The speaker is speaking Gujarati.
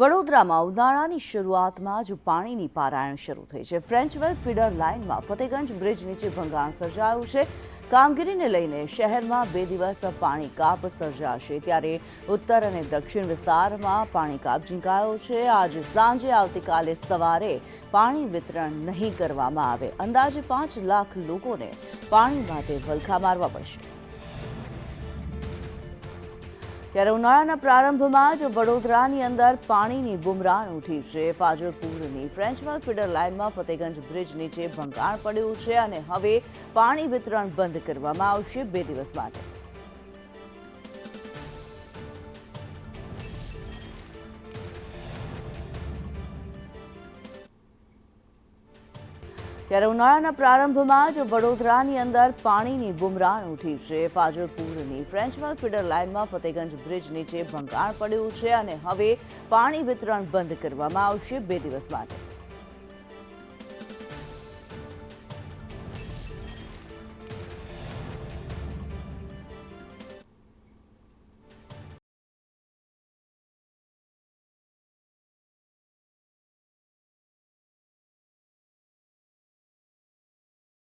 વડોદરામાં ઉનાળાની શરૂઆતમાં જ પાણીની પારાયણ શરૂ થઈ છે. ફ્રેન્ચ વેલ ફીડર લાઇનમાં ફતેગંજ બ્રિજ નીચે ભંગાણ સર્જાયું છે. કામગીરીને લઈને શહેરમાં બે દિવસ પાણી કાપ સર્જાશે ત્યારે ઉત્તર અને દક્ષિણ વિસ્તારમાં પાણી કાપ ઝીંકાયો છે. આજે સાંજે આવતીકાલે સવારે પાણી વિતરણ નહીં કરવામાં આવે. અંદાજે પાંચ લાખ લોકોને પાણી માટે વલખા મારવા પડશે. ત્યારે ઉનાળાના પ્રારંભમાં જ વડોદરાની અંદર પાણીની બુમરાણ ઉઠી છે. પાજરપુરની ફ્રેન્ચમલ ફીડર લાઇનમાં ફતેગંજ બ્રિજ નીચે ભંગાણ પડ્યું છે અને હવે પાણી વિતરણ બંધ કરવામાં આવશે બે દિવસ માટે. ત્યારે ઉનાળાના પ્રારંભમાં જ વડોદરાની અંદર પાણીની બુમરાણ ઉઠી છે. પાજલપુરની ફ્રેન્ચમાં ફીડર લાઇનમાં ફતેગંજ બ્રિજ નીચે ભંગાણ પડ્યું છે અને હવે પાણી વિતરણ બંધ કરવામાં આવશે બે દિવસ માટે.